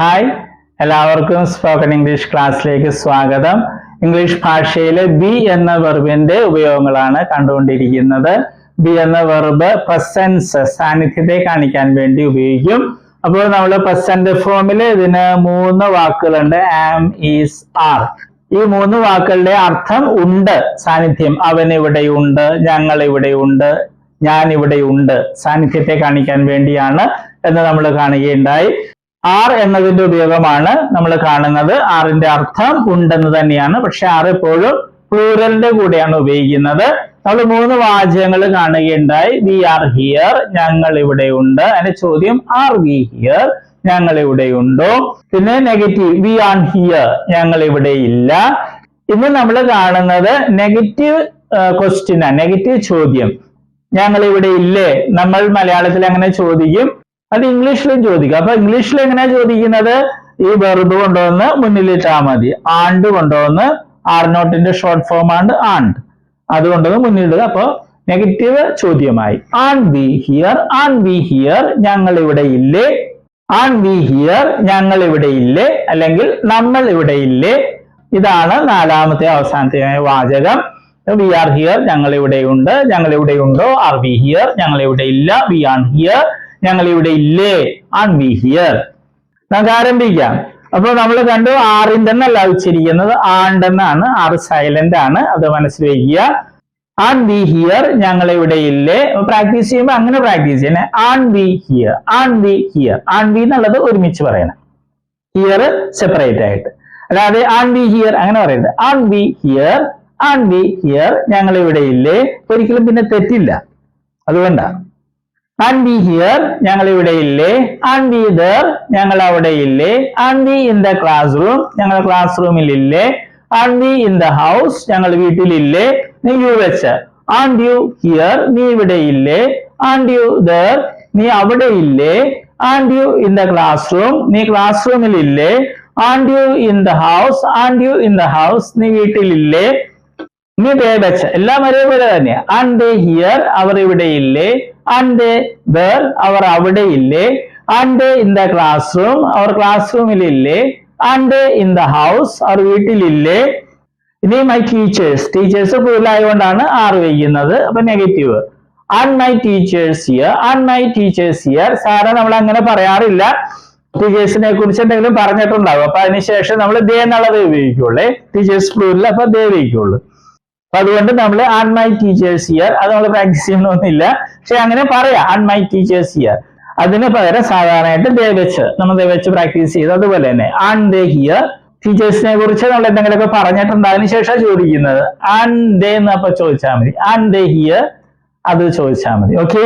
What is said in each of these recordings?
Hi എല്ലാവർക്കും spoken English ക്ലാസ്സിലേക്ക് സ്വാഗതം. ഇംഗ്ലീഷ് ഭാഷയിലെ ബി എന്ന വെർബിന്റെ ഉപയോഗങ്ങളാണ് കണ്ടുകൊണ്ടിരിക്കുന്നത്. ബി എന്ന വെർബ് പ്രസൻസ് സാന്നിധ്യത്തെ കാണിക്കാൻ വേണ്ടി ഉപയോഗിക്കും. അപ്പോൾ നമ്മൾ പ്രസന്റ് ഫോമിൽ ഇതിന് മൂന്ന് വാക്കുകളുണ്ട്. ആം ഈസ് ആർ ഈ മൂന്ന് വാക്കുകളുടെ അർത്ഥം ഉണ്ട്. സാന്നിധ്യം അവൻ ഇവിടെയുണ്ട് ഞങ്ങൾ ഇവിടെയുണ്ട് ഞാൻ ഇവിടെയുണ്ട് സാന്നിധ്യത്തെ കാണിക്കാൻ വേണ്ടിയാണ് എന്ന് നമ്മൾ കാണുകയുണ്ടായി. ആർ എന്നതിന്റെ ഉപയോഗമാണ് നമ്മൾ കാണുന്നത്. ആറിന്റെ അർത്ഥം ഉണ്ടെന്ന് തന്നെയാണ്. പക്ഷെ ആർ എപ്പോഴും പ്ലൂറലിന്റെ കൂടെയാണ് ഉപയോഗിക്കുന്നത്. നമ്മൾ മൂന്ന് വാചകങ്ങൾ കാണുകയുണ്ടായി. വി ആർ ഹിയർ ഞങ്ങൾ ഇവിടെ ഉണ്ട്. അതിന്റെ ചോദ്യം ആർ വി ഹിയർ ഞങ്ങൾ ഇവിടെ ഉണ്ടോ? പിന്നെ നെഗറ്റീവ് വി ആൺ ഹിയർ ഞങ്ങൾ ഇവിടെ ഇല്ല. ഇന്ന് നമ്മൾ കാണുന്നത് നെഗറ്റീവ് ക്വസ്റ്റിനാണ് നെഗറ്റീവ് ചോദ്യം. ഞങ്ങൾ ഇവിടെ ഇല്ലേ? നമ്മൾ മലയാളത്തിൽ അങ്ങനെ ചോദിക്കും. അത് ഇംഗ്ലീഷിലും ചോദിക്കും. അപ്പൊ ഇംഗ്ലീഷിൽ എങ്ങനെയാ ചോദിക്കുന്നത്? ഈ വെറുതെ കൊണ്ടുവന്ന് മുന്നിലിട്ടാ മതി. ആണ്ട് കൊണ്ടുവന്ന് ആർ നോട്ടിന്റെ ഷോർട്ട് ഫോം ആണ് ആണ്ട് അത് കൊണ്ടുവന്ന് മുന്നിലിടുക. അപ്പൊ നെഗറ്റീവ് ചോദ്യമായി. ആൺ വി ഹിയർ ആൺ വി ഹിയർ ഞങ്ങൾ ഇവിടെ ഇല്ലേ? ആൺ വി ഹിയർ ഞങ്ങൾ ഇവിടെ ഇല്ലേ? അല്ലെങ്കിൽ നമ്മൾ ഇവിടെ ഇല്ലേ? ഇതാണ് നാലാമത്തെ അവസാനത്തെ വാചകം. വി ആർ ഹിയർ ഞങ്ങൾ ഇവിടെ ഉണ്ട്. ഞങ്ങൾ ഇവിടെ ഉണ്ടോ? ആർ വി ഹിയർ ഞങ്ങൾ ഇവിടെ ഇല്ല. വി ആൺ ഹിയർ ഞങ്ങൾ ഇവിടെ ഇല്ലേ? ആൺ വി ഹിയർ നമുക്ക് ആരംഭിക്കാം. അപ്പോൾ നമ്മൾ കണ്ടു ആറിന്റെ എന്നല്ല ഉച്ചരിക്കുന്നത് ആണ്ടെന്നാണ്. ആറ് സൈലന്റ് ആണ് അത് മനസ്സിൽ വയ്ക്കുക. ആൺ വി ഹിയർ ഞങ്ങൾ ഇവിടെ ഇല്ലേ പ്രാക്ടീസ് ചെയ്യുമ്പോൾ അങ്ങനെ പ്രാക്ടീസ് ചെയ്യണേ ആൺ വി ഹിയർ ആൺ വി ഹിയർ ആൺ വി എന്നുള്ളത് ഒരുമിച്ച് പറയണം. ഹിയർ സെപ്പറേറ്റ് ആയിട്ട്. അല്ലാതെ ആൺ വി ഹിയർ അങ്ങനെ പറയരുത്. ആൺ വി ഹിയർ ആൺ വി ഹിയർ ഞങ്ങൾ ഇവിടെ ഇല്ലേ? ഒരിക്കലും പിന്നെ തെറ്റില്ല. അതുകൊണ്ടാണ്. ആൺ ബി ഹിയർ ഞങ്ങൾ ഇവിടെ ഇല്ലേ? ആൻഡ് ബി ദർ ഞങ്ങൾ അവിടെ ഇല്ലേ? Aren't we in the classroom ഞങ്ങൾ ക്ലാസ് റൂമിൽ ഇല്ലേ? Aren't we in the house ഞങ്ങൾ വീട്ടിലില്ലേ നീ യു വെച്ച്. ആൻഡ് യു ഹിയർ നീ ഇവിടെ ഇല്ലേ? ആൻഡ് യു ദർ നീ അവിടെ ഇല്ലേ? Aren't you in the classroom നീ ക്ലാസ് റൂമിൽ ഇല്ലേ? Aren't you in the house aren't you in the house നീ വീട്ടിലില്ലേ നീ ദേ വെച്ച്. എല്ലാം ഒരേപോലെ തന്നെ ആൻഡ് ദേ ഹിയർ അവർ ഇവിടെ ഇല്ലേ? There ദർ അവർ അവിടെ ഇല്ലേ? Aren't in the classroom അവർ ക്ലാസ് റൂമിൽ ഇല്ലേ? ആൻഡ് ഇൻ ദ ഹൗസ് അവർ വീട്ടിലില്ലേ ഇനി മൈ ടീച്ചേഴ്സ് ടീച്ചേഴ്സ് കൂടുതലായതുകൊണ്ടാണ് ആറ് വയ്ക്കുന്നത്. അപ്പൊ നെഗറ്റീവ് ആൺ മൈ ടീച്ചേഴ്സ് ഇയർ ആൺ മൈ ടീച്ചേഴ്സ് ഇയർ സാറ് നമ്മൾ അങ്ങനെ പറയാറില്ല. ടീച്ചേഴ്സിനെ കുറിച്ച് എന്തെങ്കിലും പറഞ്ഞിട്ടുണ്ടാവും. അപ്പൊ അതിനുശേഷം നമ്മൾ ദേ എന്നുള്ളത് ഉപയോഗിക്കുള്ളേ. ടീച്ചേഴ്സ് പ്ലൂരിൽ അപ്പൊ ദേ ഉപയോഗിക്കുള്ളൂ. അപ്പൊ അതുകൊണ്ട് നമ്മൾ ആൺ മൈ ടീച്ചേഴ്സ് ഇയർ അത് നമ്മൾ പ്രാക്ടീസ് ചെയ്യണമെന്നില്ല പക്ഷെ അങ്ങനെ പറയാം ആൺ മൈ ടീച്ചേഴ്സ് ഇയർ അതിന് പകരം സാധാരണയായിട്ട് ദേ വെച്ച് നമ്മൾ ദേ വെച്ച് പ്രാക്ടീസ് ചെയ്ത്. അതുപോലെ തന്നെ ആൺ ദേ ഹിയർ ടീച്ചേഴ്സിനെ കുറിച്ച് നമ്മൾ എന്തെങ്കിലുമൊക്കെ പറഞ്ഞിട്ടുണ്ട്? അതിനുശേഷം ചോദിക്കുന്നത്. ആൺ ദേ എന്ന് എന്നപ്പോ ചോദിച്ചാൽ മതി. ആൺ ദേ ഹിയർ അത് ചോദിച്ചാൽ മതി. ഓക്കെ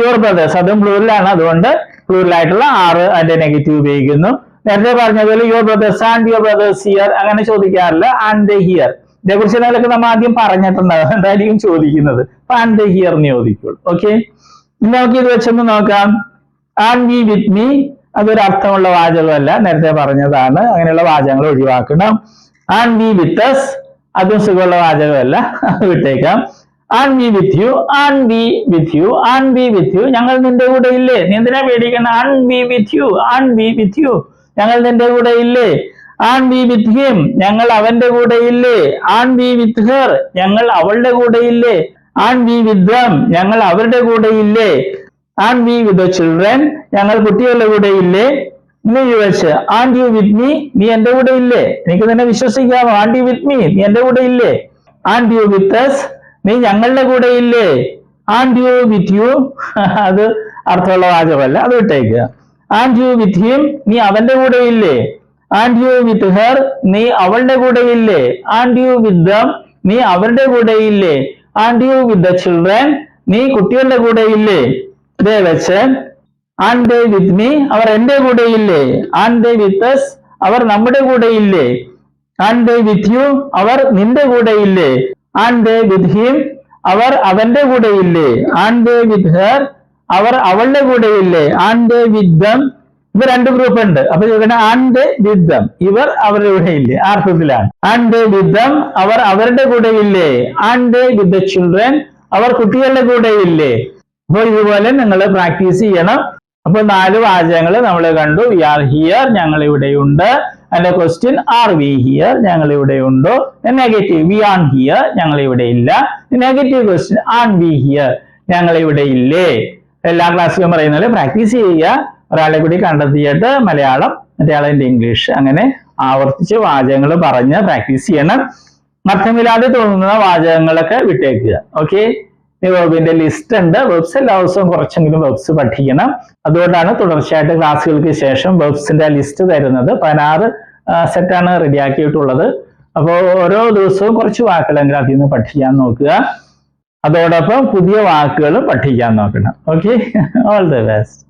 യുവർ ബ്രദേഴ്സ് അതും പ്ലൂറിലാണ് അതുകൊണ്ട് പ്ലൂറിലായിട്ടുള്ള ആറ് അതിന്റെ നെഗറ്റീവ് ഉപയോഗിക്കുന്നു. നേരത്തെ പറഞ്ഞതുപോലെ your brothers aren't your brothers here അങ്ങനെ ചോദിക്കാറില്ല. ആൻഡ് ദേ ഹിയർ ഇതേക്കുറിച്ച് നമ്മൾ ആദ്യം പറഞ്ഞിട്ടുണ്ടാവും എന്തായിരിക്കും ചോദിക്കുന്നത്. അപ്പൊ ആൻഡ് ദ ഹിയർ എന്ന് ചോദിക്കുള്ളൂ. ഓക്കെ നമുക്ക് ഇത് വെച്ചൊന്ന് നോക്കാം. ആൻഡ് വി വിത്ത് മീ അതൊരു അർത്ഥമുള്ള വാചകമല്ല. നേരത്തെ പറഞ്ഞതാണ്. അങ്ങനെയുള്ള വാചകങ്ങൾ ഒഴിവാക്കണം. ആൻഡ് വി വിത്ത് അസ് അതും സുഖമുള്ള വാചകമല്ല. വിട്ടേക്കാം. Aren't we with you aren't we with you aren't we with you ഞങ്ങൾ നിന്റെ കൂടെ ഇല്ലേ? നീ എന്തിനാ പേടിക്കണം? Aren't we with you aren't we with you ഞങ്ങൾ നിന്റെ കൂടെ ഇല്ലേ? ആൺ വി വിത്ത് ഹിം ഞങ്ങൾ അവന്റെ കൂടെ ഇല്ലേ ആൺ വി വിത്ത് ഞങ്ങൾ അവളുടെ കൂടെ ഇല്ലേ ആൺ വി വിത്ത് ദം ഞങ്ങൾ അവരുടെ കൂടെ ഇല്ലേ ആൺ വി വിത്ത് ചിൽഡ്രൻ ഞങ്ങൾ കുട്ടികളുടെ കൂടെ ഇല്ലേ വെച്ച് ആൺ യു വിത്ത് മീ നീ എന്റെ കൂടെ ഇല്ലേ എനിക്ക് വിശ്വസിക്കാമോ ആൻഡ് യു വിത്ത് മീ നീ എന്റെ കൂടെ ഇല്ലേ ആൻഡ് യു വിത്ത് നീ ഞങ്ങളുടെ കൂടെ ഇല്ലേ ആൻഡ് യു വിത്ത് യു. അത് അർത്ഥമുള്ള വാചകമല്ല. അത് വിട്ടേക്കുക ആൻഡ് യു വിത്ത് ഹിം നീ അവന്റെ കൂടെ ഇല്ലേ ആൻഡ് യു വിത്ത് ഹെർ നീ അവളുടെ കൂടെ ഇല്ലേ ആൻഡ് യു വിത്ത് ദം നീ അവരുടെ കൂടെ ഇല്ലേ aren't you with the children നീ കുട്ടികളുടെ കൂടെ ഇല്ലേ ഇതേ വെച്ച് ആൻഡ് ദേ വിത്ത് മീ അവർ എന്റെ കൂടെ ഇല്ലേ ആൻഡ് ദേ വിത്ത് അസ് അവർ നമ്മുടെ കൂടെ ഇല്ലേ ആൻഡ് ദേ വിത്ത് യു അവർ നിന്റെ കൂടെ ഇല്ലേ ആൻഡ് ദേ വിത്ത് ഹിം അവർ അവന്റെ കൂടെ ഇല്ലേ ആൻഡ് ദേ വിത്ത് ഹെർ അവർ അവളുടെ കൂടെ ഇല്ലേ. ആൻഡ് ദേ വിത്ത് ദം ഇവർ രണ്ട് ഗ്രൂപ്പ് ഉണ്ട്. അപ്പൊ ഇവിടെ ആൻഡ് വിദ്ധം. ഇവർ അവരുടെ കൂടെ ഇല്ലേ? ആർത്ഥത്തിലാണ്. ആൻഡ് വിദ്ധം അവർ അവരുടെ കൂടെ ഇല്ലേ? ആൻഡ് വിത്ത് ചിൽഡ്രൻ അവർ കുട്ടികളുടെ കൂടെ ഇല്ലേ? അപ്പോൾ ഇതുപോലെ നിങ്ങൾ പ്രാക്ടീസ് ചെയ്യണം. അപ്പൊ നാല് വാചകങ്ങൾ നമ്മൾ കണ്ടു. വി ആർ ഹിയർ ഞങ്ങൾ ഇവിടെയുണ്ട് അതിന്റെ ക്വസ്റ്റ്യൻ ആർ വി ഹിയർ ഞങ്ങൾ ഇവിടെ ഉണ്ടോ? നെഗറ്റീവ് വി ആൺ ഹിയർ ഞങ്ങൾ ഇവിടെ ഇല്ല. നെഗറ്റീവ് ക്വസ്റ്റ്യൻ ആൺ വി ഹിയർ ഞങ്ങൾ ഇവിടെ ഇല്ലേ? എല്ലാ ക്ലാസ്സിലും പറയുന്നത് പ്രാക്ടീസ് ചെയ്യുക. ഒരാളെ കൂടി കണ്ടെത്തിയിട്ട് മലയാളം. മറ്റേ ഇംഗ്ലീഷ്. അങ്ങനെ ആവർത്തിച്ച് വാചകങ്ങൾ പറഞ്ഞ് പ്രാക്ടീസ് ചെയ്യണം. അർത്ഥമില്ലാതെ തോന്നുന്ന വാചകങ്ങളൊക്കെ വിട്ടേക്കുക. ഓക്കെ വെബിന്റെ ലിസ്റ്റ് ഉണ്ട്. വെബ്സ് എല്ലാ ദിവസവും കുറച്ചെങ്കിലും വെബ്സ് പഠിക്കണം. അതുകൊണ്ടാണ് തുടർച്ചയായിട്ട് ക്ലാസ്സുകൾക്ക് ശേഷം വെബ്സിന്റെ ലിസ്റ്റ് തരുന്നത്. പതിനാറ് സെറ്റാണ് റെഡിയാക്കിയിട്ടുള്ളത്. അപ്പോൾ ഓരോ ദിവസവും കുറച്ച് വാക്കുകളെങ്കിലും അതിൽ നിന്ന് പഠിക്കാൻ നോക്കുക. അതോടൊപ്പം പുതിയ വാക്കുകൾ പഠിക്കാൻ നോക്കണം. ഓക്കെ ഓൾ ദി ബെസ്റ്റ്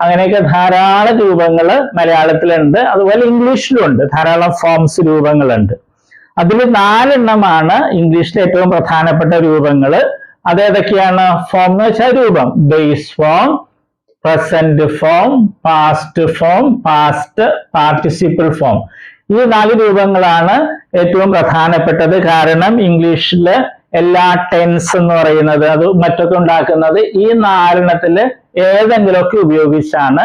അങ്ങനെയൊക്കെ ധാരാളം രൂപങ്ങൾ മലയാളത്തിലുണ്ട്. അതുപോലെ ഇംഗ്ലീഷിലും ഉണ്ട് ധാരാളം ഫോംസ് രൂപങ്ങളുണ്ട്. അതിൽ നാലെണ്ണമാണ് ഇംഗ്ലീഷിലെ ഏറ്റവും പ്രധാനപ്പെട്ട രൂപങ്ങൾ അതേതൊക്കെയാണ് ഫോം എന്ന് വെച്ചാൽ രൂപം. Base form present form past form past participle form ഈ നാല് രൂപങ്ങളാണ് ഏറ്റവും പ്രധാനപ്പെട്ടത്. കാരണം ഇംഗ്ലീഷിലെ എല്ലാ ടെൻസ് എന്ന് പറയുന്നത് അത് മറ്റൊക്കെ ഉണ്ടാക്കുന്നത് ഈ നാലെണ്ണത്തിൽ ഏതെങ്കിലുമൊക്കെ ഉപയോഗിച്ചാണ്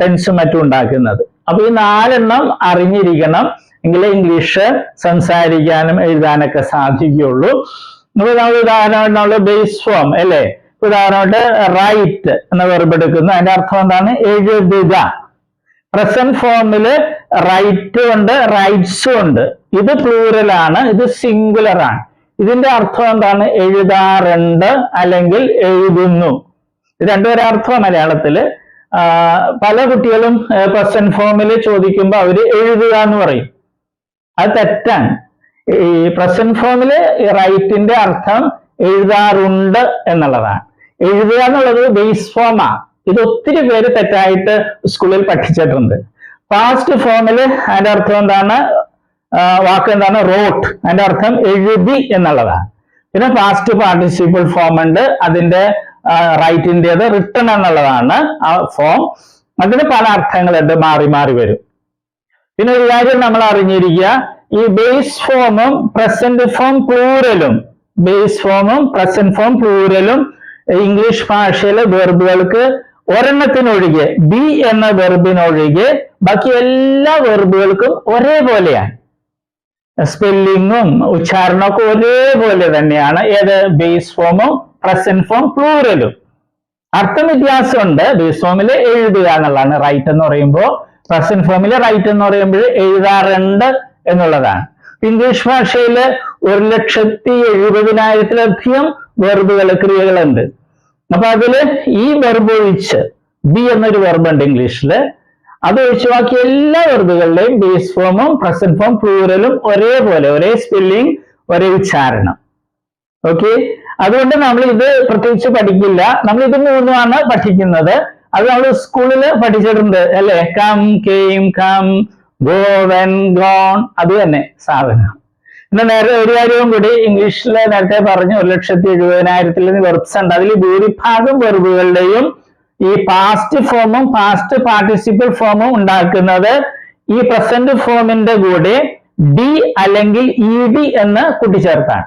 ടെൻസും മറ്റും ഉണ്ടാക്കുന്നത്. അപ്പൊ ഈ നാലെണ്ണം അറിഞ്ഞിരിക്കണം. എങ്കിലേ ഇംഗ്ലീഷ് സംസാരിക്കാനും എഴുതാനൊക്കെ സാധിക്കുകയുള്ളൂ. നമ്മൾ ഉദാഹരണം നമ്മൾ ബേസ് ഫോം അല്ലേ? ഉദാഹരണമായിട്ട് റൈറ്റ് എന്ന വെർബ് എടുക്കുന്നു. അതിന്റെ അർത്ഥം എന്താണ്? എഴുതുക. പ്രസന്റ് ഫോമിൽ റൈറ്റ് ഉണ്ട് റൈറ്റ്സും ഉണ്ട്. ഇത് പ്ലൂറൽ ആണ് ഇത് സിംഗുലർ ആണ്. ഇതിന്റെ അർത്ഥം എന്താണ്? എഴുതാറുണ്ട് അല്ലെങ്കിൽ എഴുതുന്നു. രണ്ടുപേരെ അർത്ഥം മലയാളത്തിൽ. ആ, പല കുട്ടികളും പ്രസന്റ് ഫോമിൽ ചോദിക്കുമ്പോൾ അവർ എഴുതുക എന്ന് പറയും. അത് തെറ്റാണ്. ഈ പ്രസന്റ് ഫോമിൽ റൈറ്റിന്റെ അർത്ഥം എഴുതാറുണ്ട് എന്നുള്ളതാണ്. എഴുതുക എന്നുള്ളത് ബേസ് ഫോമാ ഇത് ഒത്തിരി പേര് തെറ്റായിട്ട് സ്കൂളിൽ പഠിച്ചിട്ടുണ്ട്. പാസ്റ്റ് ഫോമിൽ അതിന്റെ അർത്ഥം എന്താണ്? വാക്ക് എന്താണ്? റോട്ട് അതിന്റെ അർത്ഥം എഴുതി എന്നുള്ളതാണ്. പിന്നെ പാസ്റ്റ് പാർട്ടിസിപ്പിൾ ഫോം ഉണ്ട്. അതിന്റെ റൈറ്റിന്റെത് റിട്ടേൺ എന്നുള്ളതാണ് ആ ഫോം അതിന് പല അർത്ഥങ്ങളുണ്ട്. മാറി മാറി വരും. പിന്നെ ഒരു കാര്യം നമ്മൾ അറിഞ്ഞിരിക്കുക. ഈ ബേസ് ഫോമും പ്രസന്റ് ഫോം പ്ലൂറലും ബേസ് ഫോമും പ്രസന്റ് ഫോം പ്ലൂറലും ഇംഗ്ലീഷ് ഭാഷയിലെ വെർബുകൾക്ക് ഒരെണ്ണത്തിനൊഴികെ ബി എന്ന വെർബിനൊഴികെ ബാക്കി എല്ലാ വെർബുകൾക്കും ഒരേപോലെയാണ്. സ്പെല്ലിങ്ങും ഉച്ചാരണമൊക്കെ ഒരേപോലെ തന്നെയാണ്. ഏത്? ബേസ് ഫോമും പ്രസന്റ് ഫോം പ്ലൂറലും അർത്ഥം വ്യത്യാസമുണ്ട്. ബേസ് ഫോമിൽ എഴുതുക എന്നുള്ളതാണ്. റൈറ്റ് എന്ന് പറയുമ്പോൾ പ്രസന്റ് ഫോമിൽ റൈറ്റ് എന്ന് പറയുമ്പോൾ എഴുതാറുണ്ട് എന്നുള്ളതാണ്. ഇംഗ്ലീഷ് ഭാഷയിൽ ഒരു ലക്ഷത്തി എഴുപതിനായിരത്തിലധികം വെർബുകൾ ക്രിയകളുണ്ട് അപ്പൊ അതിൽ ഈ വെർബ് ഒഴിച്ച് ബി എന്നൊരു വെർബ് ഉണ്ട് ഇംഗ്ലീഷിൽ അത് ഒഴിച്ചു ബാക്കി എല്ലാ വെർബുകളുടെയും ബേസ് ഫോമും പ്രസന്റ് ഫോം പ്ലൂറലും ഒരേപോലെ ഒരേ സ്പെല്ലിംഗ് ഒരേ ഉച്ചാരണം. ഓക്കെ അതുകൊണ്ട് നമ്മൾ ഇത് പ്രത്യേകിച്ച് പഠിക്കില്ല. നമ്മൾ ഇത് മൂന്നുമാണ് പഠിക്കുന്നത്. അത് നമ്മൾ സ്കൂളിൽ പഠിച്ചിട്ടുണ്ട് അല്ലെ? Come came come go went gone അത് തന്നെ സാധനം. പിന്നെ നേരെ ഒരു കാര്യവും കൂടി ഇംഗ്ലീഷിൽ നേരത്തെ പറഞ്ഞു ഒരു ലക്ഷത്തി എഴുപതിനായിരത്തിൽ വെർബ്സ് ഉണ്ട്. അതിൽ ഭൂരിഭാഗം വെർബുകളുടെയും ഈ പാസ്റ്റ് ഫോമും പാസ്റ്റ് പാർട്ടിസിപ്പിൾ ഫോമും ഉണ്ടാക്കുന്നത് ഈ പ്രസന്റ് ഫോമിന്റെ കൂടെ ഡി അല്ലെങ്കിൽ ഇ ഡി എന്ന് കൂട്ടിച്ചേർത്താണ്.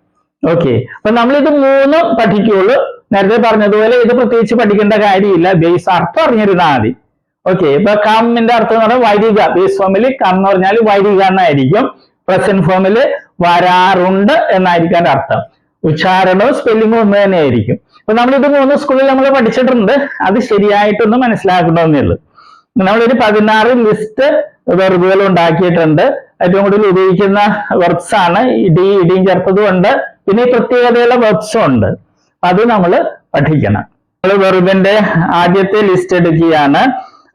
ഓക്കെ അപ്പൊ നമ്മൾ ഇത് മൂന്നും പഠിക്കുള്ളൂ. നേരത്തെ പറഞ്ഞതുപോലെ ഇത് പ്രത്യേകിച്ച് പഠിക്കേണ്ട കാര്യമില്ല. ബേസ് അർത്ഥം അറിഞ്ഞിരുന്നാൽ മതി. ഓക്കെ ഇപ്പൊ കമ്മിന്റെ അർത്ഥം എന്ന് പറഞ്ഞാൽ വരിക. ബേസ് ഫോമിൽ കം എന്ന് പറഞ്ഞാൽ വരിക എന്നായിരിക്കും. പ്രസന്റ് ഫോമിൽ വരാറുണ്ട് എന്നായിരിക്കും അതിന്റെ അർത്ഥം. ഉച്ചാരണവും സ്പെല്ലിങ്ങും ഒന്ന് തന്നെയായിരിക്കും. അപ്പൊ നമ്മൾ ഇത് മൂന്ന് സ്കൂളിൽ നമ്മൾ പഠിച്ചിട്ടുണ്ട്. അത് ശരിയായിട്ടൊന്ന് മനസ്സിലാക്കണമെന്നേ ഉള്ളൂ. നമ്മളൊരു പതിനാറ് ലിസ്റ്റ് വെർബുകൾ ഉണ്ടാക്കിയിട്ടുണ്ട്. ഏറ്റവും കൂടുതൽ ഉപയോഗിക്കുന്ന വെർബ്സ് ആണ്. ഇടി ഇടിയും ചേർത്തതുകൊണ്ട് പിന്നെ ഈ പ്രത്യേകതയുള്ള വെർബ്സും ഉണ്ട്. അത് നമ്മൾ പഠിക്കണം. നമ്മൾ വെർബിന്റെ ആദ്യത്തെ ലിസ്റ്റ് എടുക്കുകയാണ്.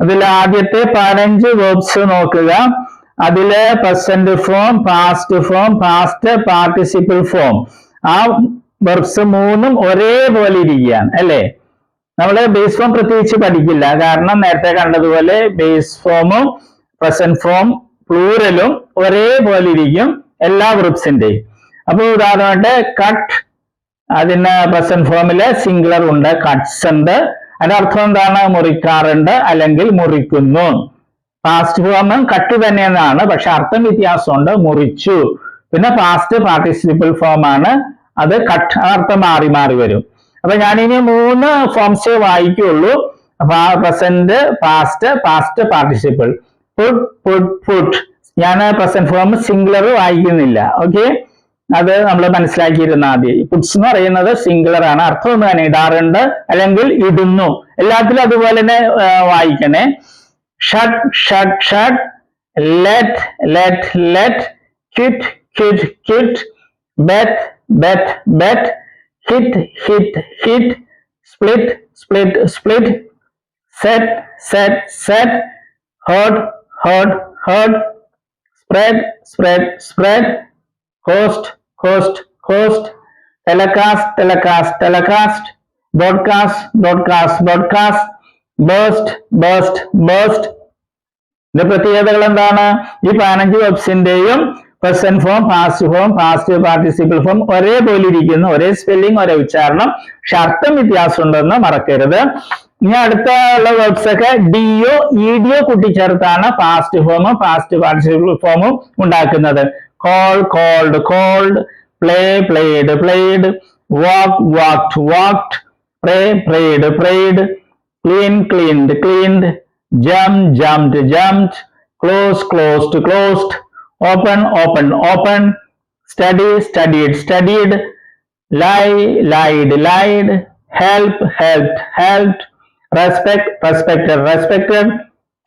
അതിൽ ആദ്യത്തെ പതിനഞ്ച് വെർബ്സ് നോക്കുക. അതിൽ present form past form past participle form ആ വെർബ്സ് മൂന്നും ഒരേപോലെ ഇരിക്കുകയാണ് അല്ലേ? നമ്മൾ ബേസ് ഫോം പ്രത്യേകിച്ച് പഠിക്കില്ല. കാരണം നേരത്തെ കണ്ടതുപോലെ ബേസ് ഫോമും പ്രസന്റ് ഫോം പ്ലൂറലും ഒരേപോലെ ഇരിക്കും എല്ലാ ഗ്രൂപ്പ്സിന്റെയും അപ്പൊ ഉദാഹരണമായിട്ട് കട്ട് അതിന് പ്രസന്റ് ഫോമിൽ സിംഗുലർ ഉണ്ട് കട്ട്സ് ഉണ്ട്. അതിന്റെ അർത്ഥം എന്താണ്? മുറിക്കാറുണ്ട് അല്ലെങ്കിൽ മുറിക്കുന്നു. പാസ്റ്റ് ഫോം കട്ട് തന്നെയെന്നാണ് പക്ഷെ അർത്ഥം വ്യത്യാസമുണ്ട് മുറിച്ചു. പിന്നെ പാസ്റ്റ് പാർട്ടിസിപ്പിൾ ഫോം ആണ് അത് കട്ട് അർത്ഥം മാറി മാറി വരും. അപ്പൊ ഞാനിനി മൂന്ന് ഫോംസേ വായിക്കുള്ളൂ. Present past past participle put put put ഞാൻ പ്രസന്റ് ഫോം സിംഗുലർ വായിക്കുന്നില്ല. ഓക്കെ അത് നമ്മൾ മനസ്സിലാക്കിയിരുന്ന ആദ്യം പുട്സ് എന്ന് പറയുന്നത് സിംഗുലർ ആണ്. അർത്ഥം ഒന്ന് തന്നെ ഇടാറുണ്ട് അല്ലെങ്കിൽ ഇടുന്നു. എല്ലാത്തിലും അതുപോലെ തന്നെ വായിക്കണേ. Shut shut shut let let let quit quit quit bet bet bet hit hit hit split split split set set set hurt Heard heard spread, spread, spread, host, host, host, telecast, telecast, telecast, broadcast, broadcast, broadcast, burst, burst, burst. ഇതിന്റെ പ്രത്യേകതകൾ എന്താണ് ഈ പതിനഞ്ച് വെബ്സിന്റെയും present form past form past participle form ഒരേപോലെ ഇരിക്കുന്നു. ഒരേ spelling ഒരേ ഉച്ചാരണം. പക്ഷെ അർത്ഥം വ്യത്യാസം ഉണ്ടെന്ന് മറക്കരുത്. ഇനി അടുത്ത ഉള്ള വേർഡ്സ് ഒക്കെ ഡിഒ ഇഡിഒ കൂട്ടിച്ചേർത്താണ് പാസ്റ്റ് ഫോമും പാസ്റ്റ് പാർട്ടിസിപ്പിൾ ഫോമും ഉണ്ടാക്കുന്നത്. Call called called play played played walk walked walked pray prayed prayed clean cleaned cleaned jump jumped jumped close closed closed open open open. Study studied studied lie lied lied. Help helped helped. Respect respected respected.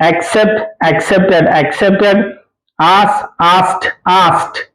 Accept accepted accepted. Ask asked asked